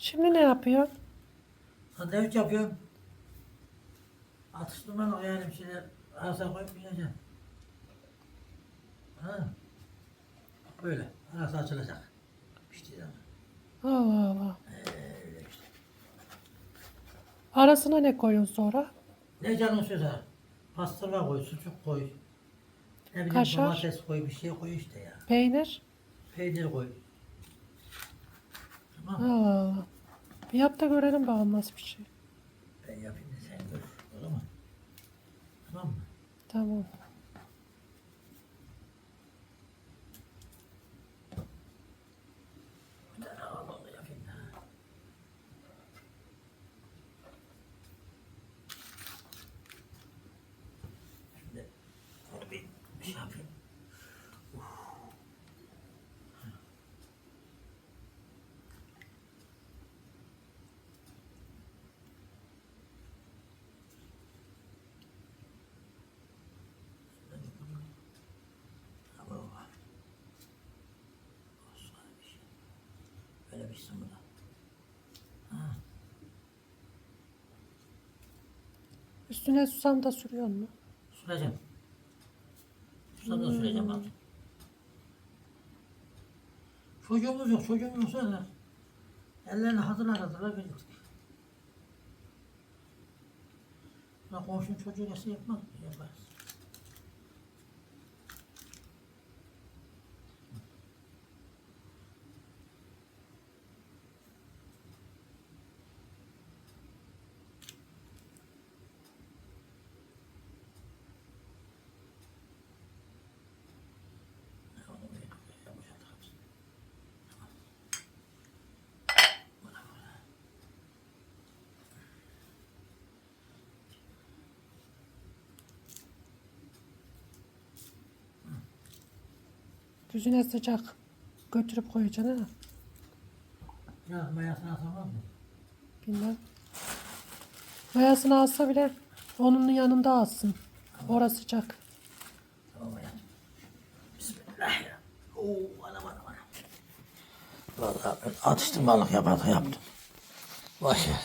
Şimdi ne yapıyorsun? Sandviç yapıyorum. Atıştırmalık yani bir şeyler arasına koyup yiyeceğim. Ha. Böyle. Arası açılacak. Piştiği zaman. Allah Allah. Öyle işte. Arasına ne koyuyorsun sonra? Ne canın sözer? Pastırma koy, sucuk koy. Ne bileyim Kaşar. domates koy, bir şey koy işte ya. Peynir? Peynir koy. Allah. Bir yap da görelim bakalım nasıl bir şey. Ben yapayım da sen gör. O zaman. Tamam mı? Tamam. Bir tane havalı yapayım da. Şimdi bunu bir şey yapayım. Ama var. Olsun bir şey. Böyle bir şey bu da. Üstüne susam da sürüyor mu? Süreceğim. Susam da süreceğim bak. Çocuğumuz yok, çocuğumuz olsa da ellerini hazırlar hazırlar verirdik. Ya komşunun çocuğu nasıl yapmaz mı? Yaparız. Ya onu böyle yapacağız hepsini. Yüzüne sıcak. Götürüp koyacaksın ha. Biraz mayasını atamaz mı? Bilmem. Mayasını alsa bile onun yanında alsın. Orası sıcak. Tamam hayatım. Bismillahirrahmanirrahim. Oo, anam anam anam. Vallahi ben atıştırmalık yapardı yaptım. Boş ver.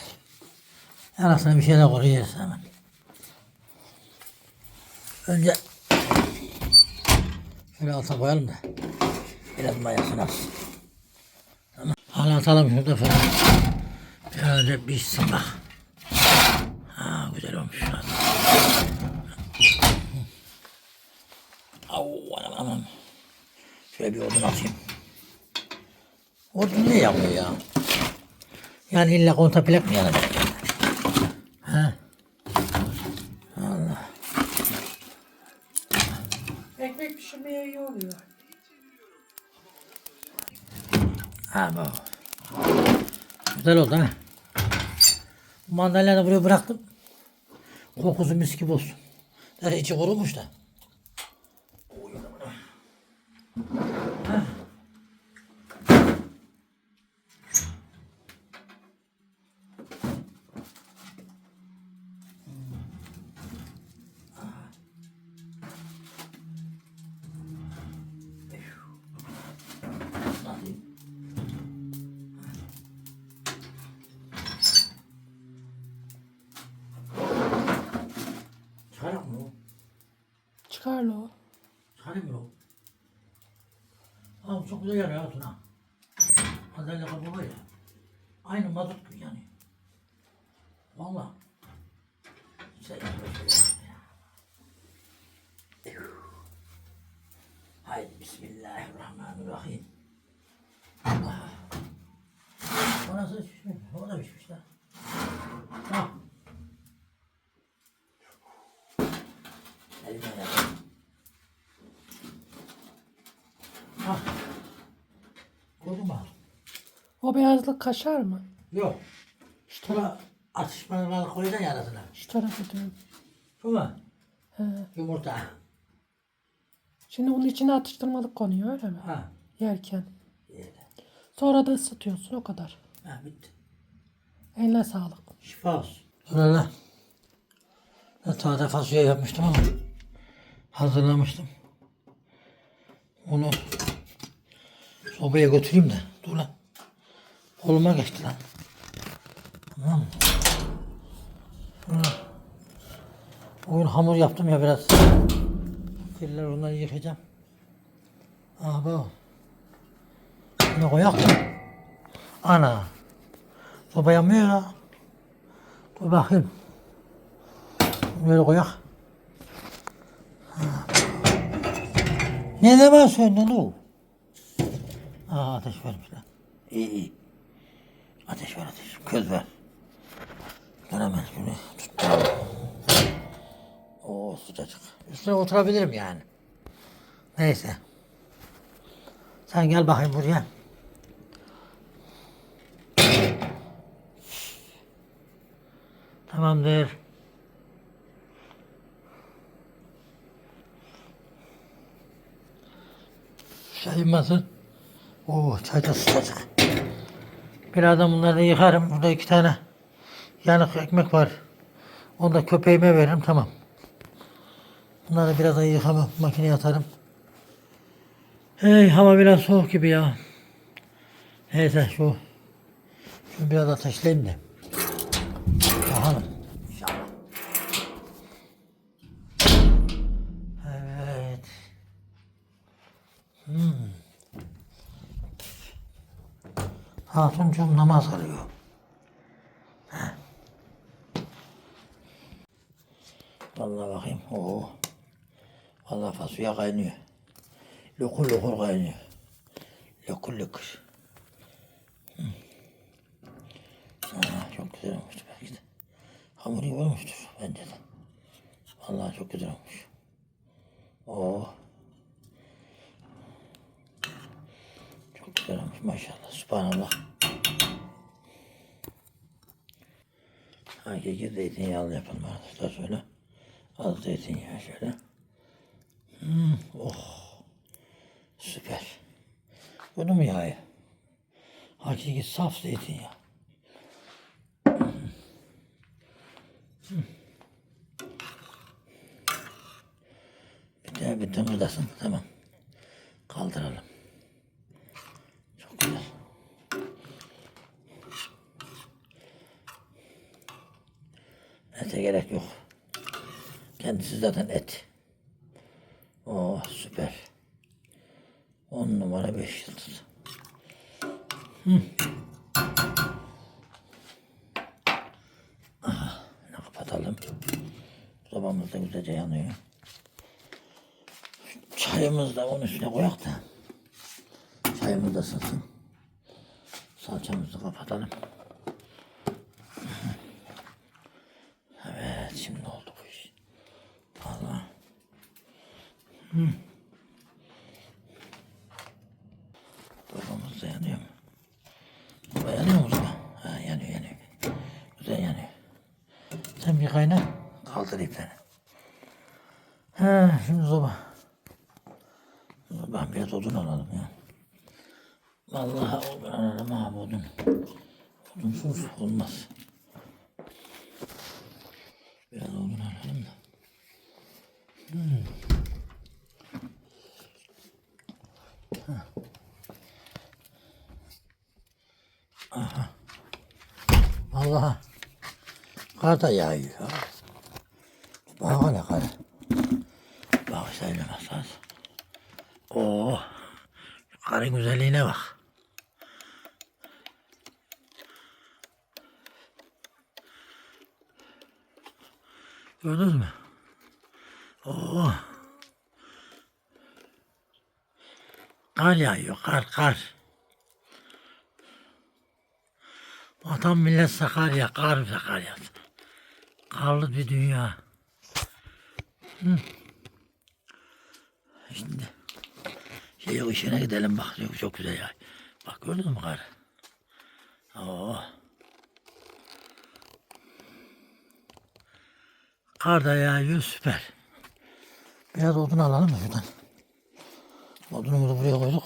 Arasına bir şeyler koyuyoruz hemen. Önce şöyle alta koyalım da biraz mayasını alsın. Tamam. Hala atalım şurada falan. Bir an önce pişsin bak. Ha güzel olmuş. Au anam anam. Şöyle bir odun atayım. Odun ne yapıyor ya? Yani illa kontaplak mı yanacak yani? Ha? Allah. Ekmek pişirmeye iyi oluyor. Ha bu. Güzel oldu ha. Mandalina da buraya bıraktım. Kokusu mis gibi olsun. Der içi kurumuş da. Çıkarlı o. Çıkarayım mı o? Aa, bu çok güzel yanıyor altına. Madalya kabuğu var ya. Aynı mazot gibi yani. Valla. Güzel yanıyor şöyle ya. Haydi Bismillahirrahmanirrahim. Allah. O nasıl pişmiş? O da pişmiş lan. Ha. Elime yapalım. Ha. Koydum bak. O beyazlık kaşar mı? Yok. Şu, Şuna atışmaları koyacaksın ya arasına. şu tarafı diyorum. Şu mu? He. Yumurta. Şimdi onun içine atıştırmalık konuyor öyle mi? Ha. Yerken. Öyle. Sonra da ısıtıyorsun o kadar. Ha bitti. Eline sağlık. Şifa olsun. Öyle lan. Ben taze fasulye yapmıştım ama hazırlamıştım. Onu sobaya götüreyim de. Dur lan. Koluma geçti lan. Tamam mı? Bugün hamur yaptım ya biraz. Kirler onları yıkayacağım. Aha bak. Şunu koyak? Ana. Soba yanmıyor ya. Dur bakayım. Böyle koyak. Ne zaman söndün o? Aa ateş vermişler. İyi iyi. Ateş ver ateş. Köz ver. Ben hemen şunu tuttum. Oo sıcacık. Üstüne oturabilirim yani. Neyse. Sen gel bakayım buraya. Tamamdır. Çayım hazır. Oo çay da sıcacık. Birazdan bunları da yıkarım. Burada iki tane yanık ekmek var. Onu da köpeğime veririm tamam. Bunları birazdan yıkamam. Makineye atarım. Hey hava biraz soğuk gibi ya. Neyse şu şunu biraz ateşleyeyim de. Bakalım. İnşallah. Evet. Hmm. Hatuncum namaz kılıyor. Heh. Vallahi bakayım. Oo. Vallahi fasulye kaynıyor. Lokur lokur kaynıyor. Lokur lokur. Çok güzel olmuş belki de. Hamur iyi olmuştur bence de. Vallahi çok güzel olmuş. Oo. Olmuş maşallah. Subhanallah. Hakiki zeytinyağlı yapalım arkadaşlar şöyle. Az zeytinyağı şöyle. Hmm, oh. Süper. Bunu mu yağı? Hakiki saf zeytinyağı. Hmm. Bir de bir tıngırdasın. Tamam. Kaldıralım. Çok güzel. Ete gerek yok. Kendisi zaten et. Oh süper. On numara beş yıldız. Hı. Aha, ne kapatalım. Sobamız da güzelce yanıyor. Çayımızı da onun üstüne koyak da. Çayımız da ısınsın. Salçamızı kapatalım. Evet şimdi oldu bu iş. Vallahi. Hı. Babamız da yanıyor mu? Baba yanıyor mu baba? Ha yanıyor yanıyor. Güzel yanıyor. Sen bir kayna kaldır iplerini. Ha şimdi soba. Ben biraz odun alalım ya. Vallahi odun alalım abi odun. Odunsuz olmaz. Biraz odun alalım da. Vallahi kar da yağıyor. ya. Bak hele kar. Bak söylemez lazım. Oo. Karın güzelliğine bak. Gördünüz mü? Oo. Kar yağıyor, kar, kar. Vatan millet Sakarya, kar Sakarya. Karlı bir dünya. Hı. Şimdi şey ışığına gidelim bak çok, çok güzel ya. Bak gördün mü kar? Oo. Kar da yağıyor süper. Biraz odun alalım mı şuradan? Odunumuzu buraya koyduk.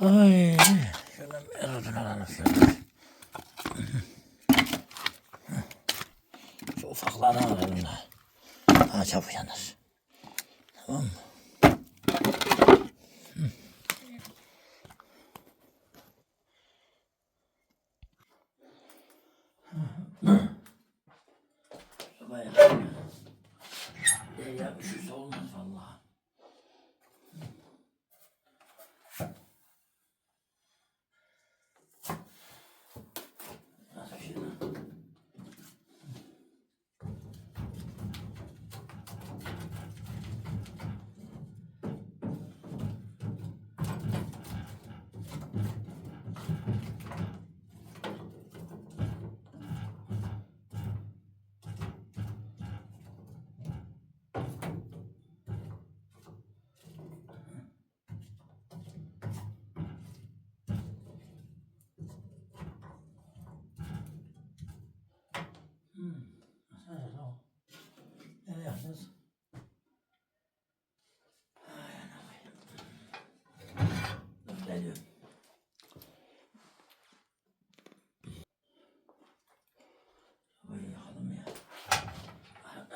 Ay, şuradan biraz odun alalım şuradan. Ufaklardan alalım da. Daha çabuk yanar. Tamam mı?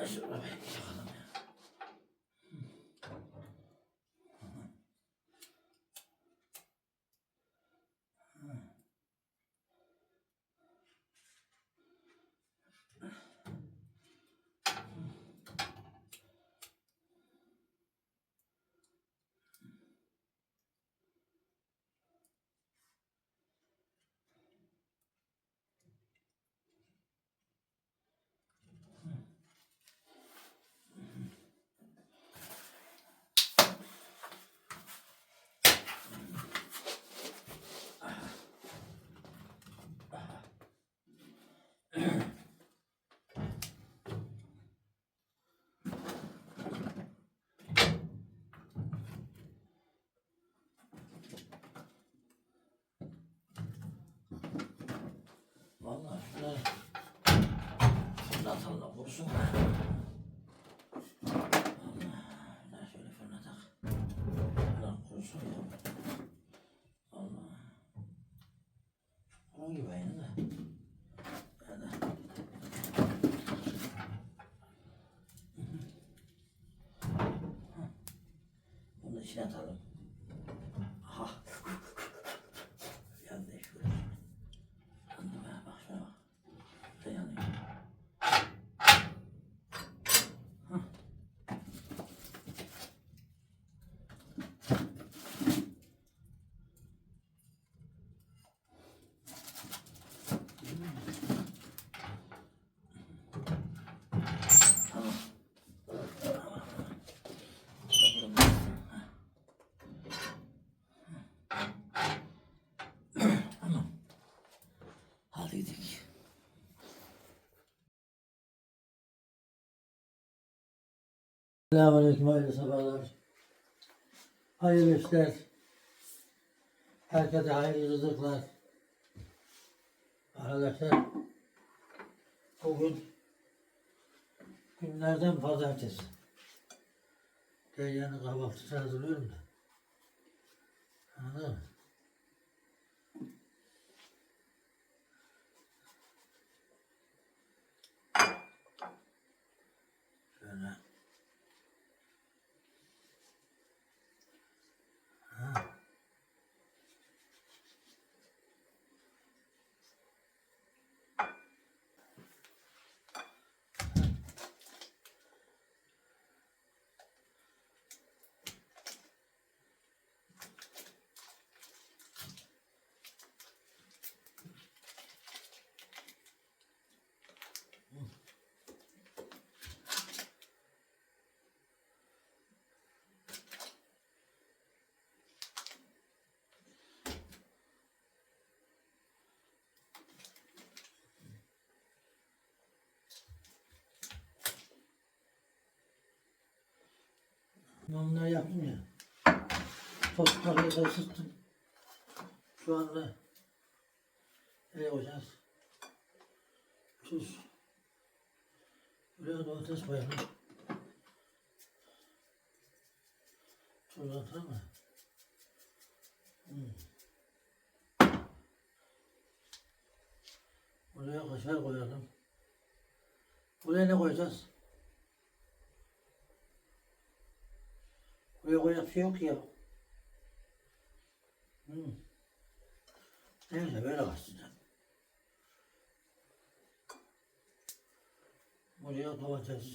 Sure. Kurusun. Allah. Şöyle fırına tak. Allah kurusun ya. Allah. Kuru gibi aynı da. Hadi. Bunu içine atalım. Aha. Yandı şöyle. Yandı be bak şuna bak. Şurada yanıyor. Tamam. Tamam. Hadi gidelim. Selamünaleyküm hayırlı sabahlar. Hayırlı işler. Herkese hayırlı rızıklar. Arkadaşlar bugün günlerden pazartesi. Derya'nın kahvaltısını hazırlıyorum da. Anladın mı? Ben bunları yaptım ya. Makinesi de ısıttım. Şu anda nereye koyacağız? Tuz. Buraya domates koyalım. Tuz atalım mı? Hmm. Buraya kaşar koyalım. Buraya ne koyacağız? Koyacak bir şey yok ya. Hmm. Neyse böyle kalsın. ya. Buraya domates.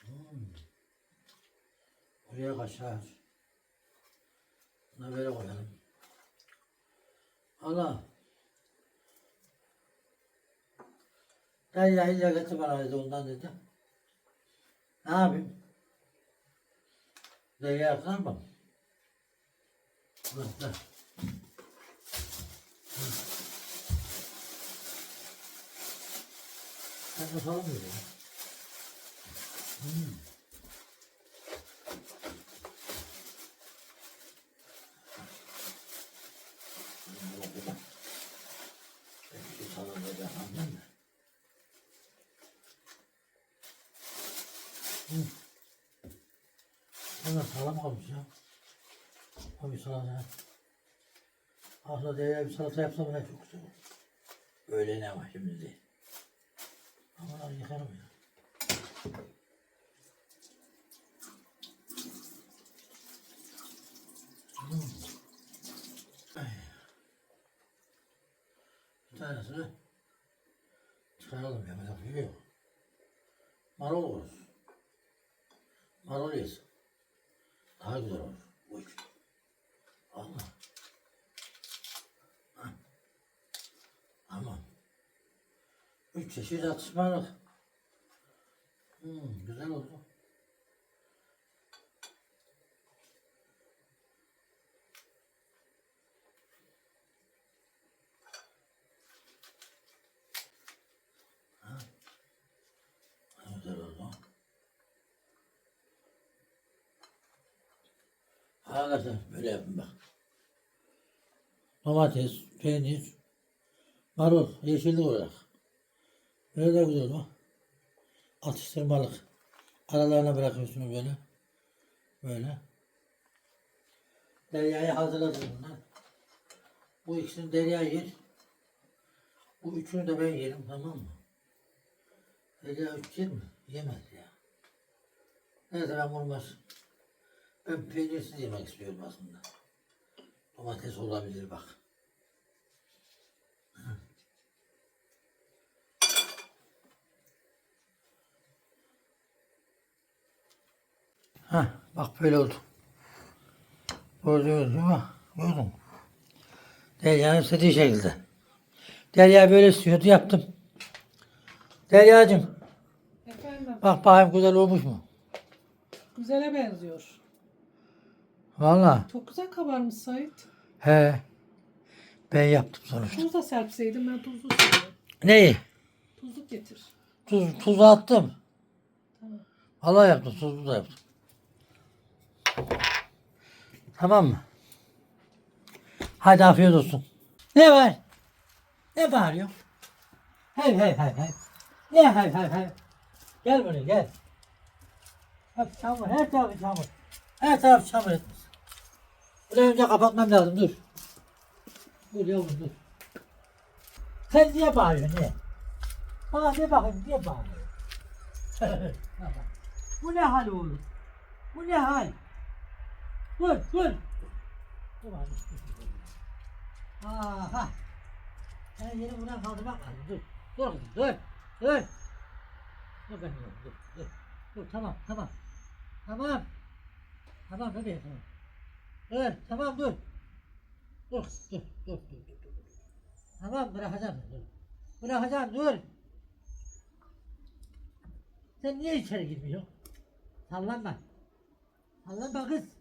Hmm. Buraya kaşar. Bunu böyle koyalım. Allah. Ben yayınca getir bana dedi ondan dedi. Ne yapayım? Zeyya yakar mı? Bak da. Sen falan mı? Hmm. Şu salatayı da anladın mı? Bunlar sağlam kalmış ya. O bir salata. Aslında diye bir salata yapsam ne çok güzel olur. Öyle ne var şimdi. Ama ben yıkarım ya. Hmm. Ay. Bir tanesini çıkaralım yapacak bir şey yok. Marul olur. Marul yesin. Daha güzel olur. Bu iş. Allah. Hah. Tamam. Çeşit atışmalık. Hmm, güzel oldu. Ha. Güzel oldu. Arkadaşlar böyle yapın bak. Domates, peynir, Marul, yeşillik olarak. Böyle de güzel o. Atıştırmalık. Aralarına bırakıyorsun böyle. Böyle. Derya'yı hazırladım bunlar. Bu ikisini Derya yer. Bu üçünü de ben yerim tamam mı? Derya üç yer mi? Yemez ya. Neyse ben olmaz. Ben peynirsiz yemek istiyorum aslında. Domates olabilir bak. Heh, bak böyle oldu. Gördünüz mi? Gördün mü? Derya'nın istediği şekilde. Derya böyle istiyordu yaptım. Derya'cığım Efendim bak bakayım güzel olmuş mu? güzele benziyor. Valla. Çok güzel kabarmış Sait. He. Ben yaptım sonuçta. Tuz da serpseydim ben tuzlu seviyorum. Neyi? Tuzluk getir. Tuz, tuzu attım. Tamam. Vallahi yaptım. Tuzlu da yaptım. Tamam mı? Hadi afiyet olsun. Ne var? Ne bağırıyor? Hey hey hey hey. Ne hey hey hey. Gel buraya gel. Hep çamur, her tarafı çamur. Her taraf çamur etmiş. An önce kapatmam lazım, dur. Dur yavrum dur. Sen niye bağırıyorsun, niye? Bana ne bakayım, niye bağırıyorsun? Bu ne hal oğlum? Bu ne hal? Dur abi. Aha. Ben yeni buradan kaldırmak lazım. Dur. Dur kızım, dur. Dur. Dur oğlum, dur. Dur. Dur, tamam, tamam. Tamam. Tamam, bebeğim, tamam. Dur, tamam. Dur, dur, dur, dur, dur. dur. Tamam, bırakacağım. Dur. Bırakacağım, dur. Sen niye içeri girmiyorsun? Sallanma. Sallanma kız.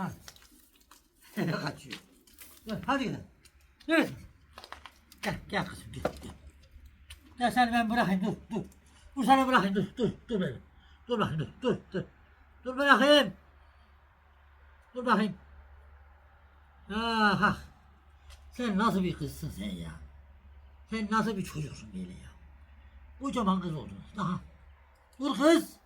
Hadi. Kaçıyor. Hadi gidelim. Dur. Gel, gel kızım, gel, gel. Gel seni ben bırakayım, dur, dur. Dur seni bırakayım, dur, dur, dur beni. Dur bakayım, dur, dur, dur. Dur bırakayım. Dur bakayım. Aha. Sen nasıl bir kızsın sen ya? Sen nasıl bir çocuksun böyle ya? Kocaman kız oldun. Daha. Dur kız.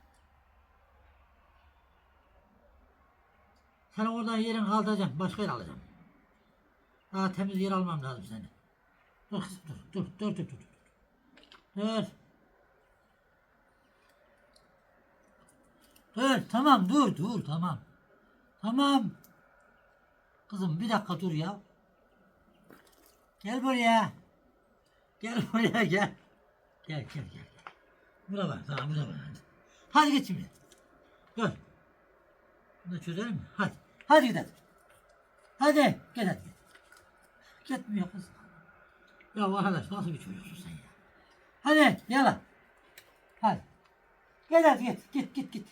Sen oradan yerin kaldıracağım. Başka yer alacağım. Daha temiz yer almam lazım seni. Dur kızım dur. Dur dur dur dur. Dur. Dur. Tamam dur dur tamam. Tamam. Kızım bir dakika dur ya. Gel buraya. Gel buraya gel. Gel gel gel. Buna bak tamam buna bak. Hadi, git şimdi. Dur. Bunu çözelim mi? Hadi. Hadi gidelim. Hadi. Gel hadi. Gitmiyor kız. Ya arkadaş nasıl bir çocuksun sen ya? Hadi yala. Hadi. Gel hadi git. Git git git.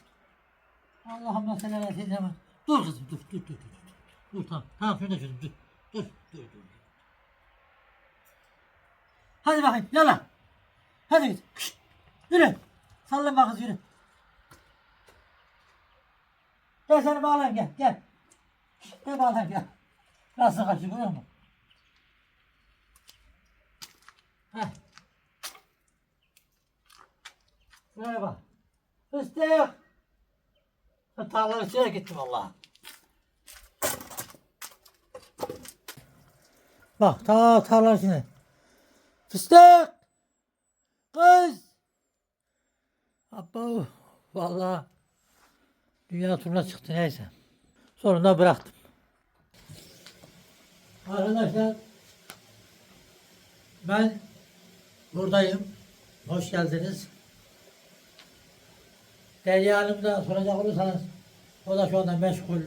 Allah'ım sen hele sen Dur kızım dur dur dur dur. Dur, tamam. Tamam şunu da çözüm dur. Dur dur dur. Hadi bakayım yala. Hadi git. Yürü. Sallanma kız yürü. Gel seni bağlayayım gel gel. Gel bağlayayım gel. Nasıl kaçıyor görüyor musun? Heh. Şuraya bak. Fıstık. Tarlaların içine gittim valla. Bak ta tarlaların içine. Fıstık. Kız. Abba valla. Dünya turuna çıktı neyse. Sonunda bıraktım. Arkadaşlar ben buradayım. Hoş geldiniz. Derya Hanım da soracak olursanız o da şu anda meşgul.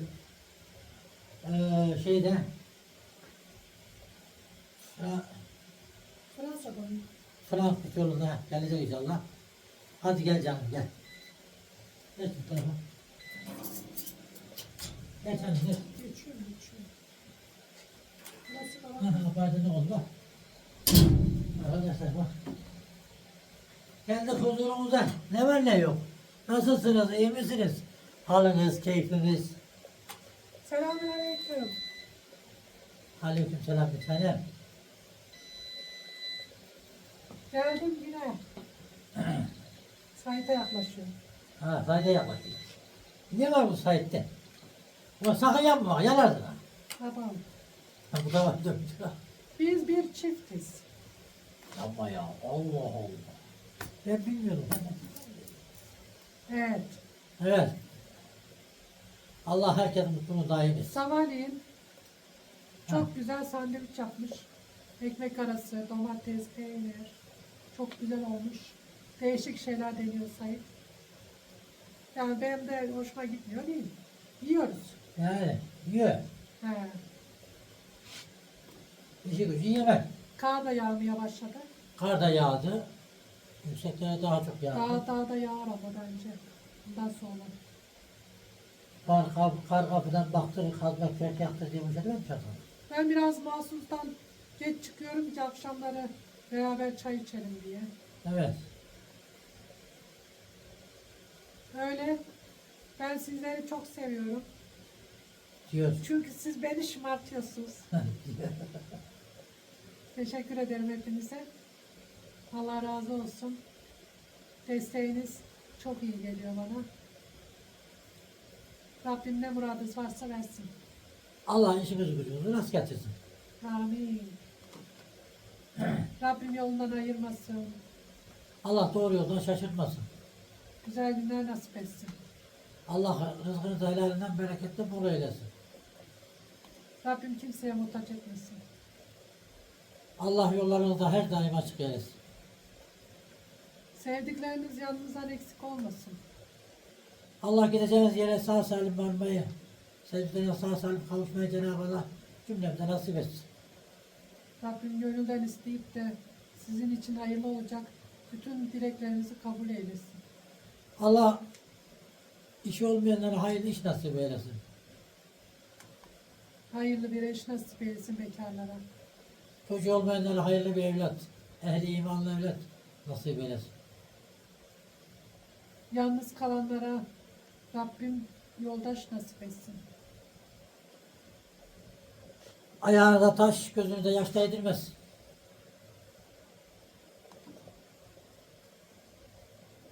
Ee, şeyde Fra- Fransa'dan. Frankfurt yolunda gelecek inşallah. Hadi gel canım gel. Geç bu tarafa. Geç hadi geç. Geçiyorum geçiyorum. Nasıl pardon ne oldu bak. Arkadaşlar bak. Kendi huzurumuzda ne var ne yok. Nasılsınız, iyi misiniz? Haliniz, keyfiniz. Selamünaleyküm. Aleyküm selam bir tanem. Geldim yine. Sait'e yaklaşıyorum. Ha, Said'e yaklaşıyor. Ne var bu Said'de? Ulan sakın yapma bak, yalarsın ha. Ha, bu da var, dur. Biz bir çiftiz. Yapma ya, Allah Allah. Ben bilmiyordum. Evet. Evet. Allah herkesin mutluluğunu daim etsin. Sabahleyin çok güzel sandviç yapmış. Ekmek arası, domates, peynir. Çok güzel olmuş. Değişik şeyler deniyor Sait. Yani benim de hoşuma gitmiyor değil. Yiyoruz. Yani, yiyor. He. İşi gücü yemek. Kar da yağmaya başladı. Kar da yağdı. Yükseklere daha çok yağdı. Daha daha da yağar ama bence. Bundan sonra. Kar, kar, kar kapıdan baktırır, kazmak kök yaktır diye şey mi? Ben biraz mahsustan geç çıkıyorum ki akşamları beraber çay içelim diye. Evet. Öyle. Ben sizleri çok seviyorum. Diyoruz. Çünkü siz beni şımartıyorsunuz. Teşekkür ederim hepinize. Allah razı olsun. Desteğiniz çok iyi geliyor bana. Rabbim ne muradınız varsa versin. Allah işimizi gücümüzü nasıl getirsin? Amin. Rabbim yolundan ayırmasın. Allah doğru yoldan şaşırtmasın. Güzel günler nasip etsin. Allah rızkınızı helalinden bereketli bol eylesin. Rabbim kimseye muhtaç etmesin. Allah yollarınızda her daim açık eylesin. Sevdikleriniz yanınızdan eksik olmasın. Allah gideceğiniz yere sağ salim varmayı, sevdiklerine sağ salim kavuşmayı Cenab-ı Allah cümlemize nasip etsin. Rabbim gönülden isteyip de sizin için hayırlı olacak bütün dileklerinizi kabul eylesin. Allah işi olmayanlara hayırlı iş nasip eylesin. Hayırlı bir eş nasip eylesin bekarlara. Çocuğu olmayanlara hayırlı bir evlat, ehli imanlı evlat nasip eylesin. Yalnız kalanlara Rabbim yoldaş nasip etsin. Ayağınıza taş, gözünüze yaş değdirmez.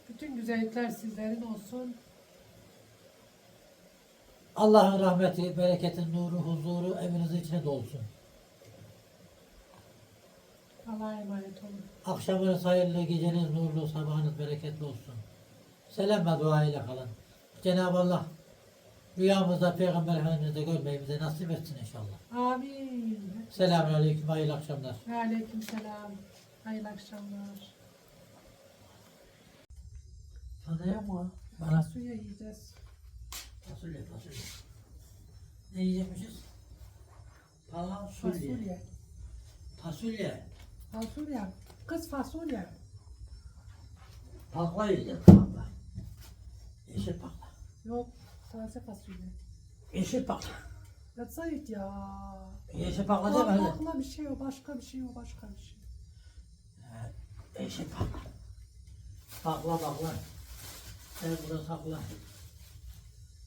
Bütün güzellikler sizlerin olsun. Allah'ın rahmeti, bereketin, nuru, huzuru evinizin içine dolsun. Allah'a emanet olun. Akşamınız hayırlı, geceniz nurlu, sabahınız bereketli olsun. Selam ve dua ile kalın. Cenab-ı Allah rüyamızda Peygamber Efendimiz'i görmeyi bize nasip etsin inşallah. Amin. Selamun Aleyküm, hayırlı akşamlar. Ve aleyküm selam. Hayırlı akşamlar. Tadı yok mu? Bana Suya yiyeceğiz. Fasulye, fasulye. Ne yiyecekmişiz? Fasulye. Fasulye. Fasulye. Fasulye. Kız fasulye. Pakla yiyeceğiz, pakla. Yeşil pakla. Yok. Taze fasulye. Yeşil pakla. Ya Sait ya. Yeşil pakla deme öyle. Bakma bir şey o, başka bir şey o, başka bir şey. Yeşil pakla. Pakla pakla. Sen burada sakla.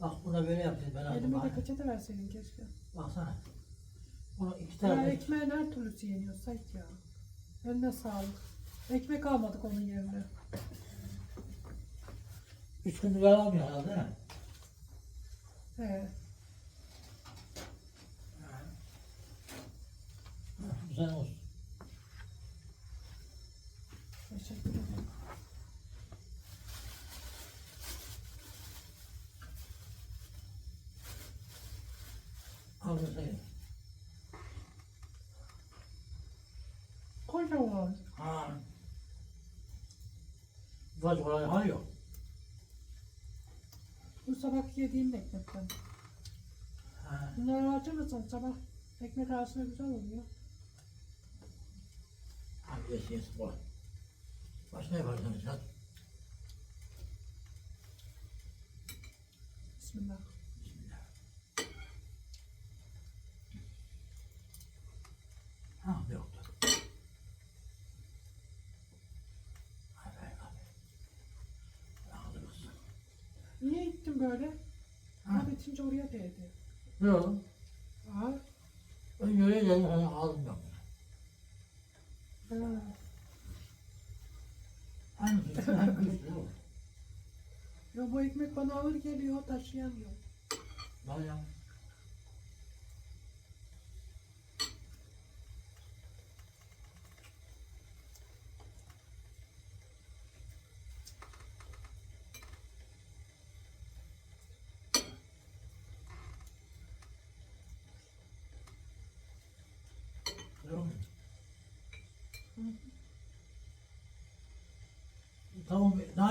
Bak burada böyle yapacağız ben aldım. Elime de bak. peçete verseydin keşke. Baksana. Bunu iki Ya tane. ekmeğin her türlüsü yeniyor Sait ya. Eline sağlık. Ekmek almadık onun yerine. Üç gün biber almıyor herhalde değil mi? He. Güzel olsun. Teşekkür ederim. Al bu sayı. Kocaman. Ha. Ufacık kolay yok. Bu sabah yediğim ekmekten. Ha. Bunları harcamasan sabah ekmek arasında güzel oluyor. Hadi yes yes bu. Başka yaparsınız hadi. Bismillah. Bismillah. Ha yoktu. Hadi hadi hadi. Hadi kızım. Gittin böyle? Ha. Ha bitince oraya değdi. Oldu? Aa, Ben öyle dedim hani aldım yok. Ha. Olur. Ya bu ekmek bana ağır geliyor, taşıyamıyorum. Bayağı.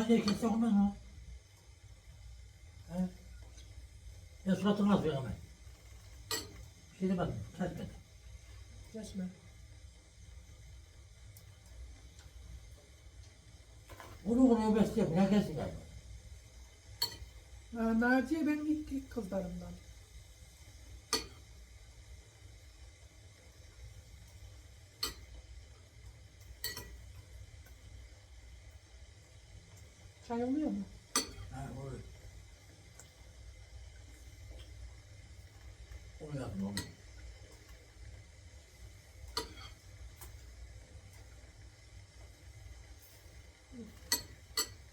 Önce kesse olmaz mı? He? Ya suratını ver hemen. Bir şey demedim, kesmedim. Geçme. Onu oraya besleyeyim, ne kesin yani? Naciye benim ilk kızlarımdan. Çay oluyor mu? Ha, onu. Onu yapın, onu.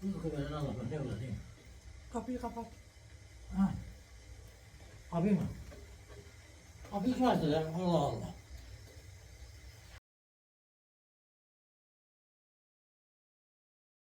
Uyku veren Allah ne öyle değil mi? Kapıyı kapat. Ha. Abi mi? Abi kim açtı ya? Allah Allah.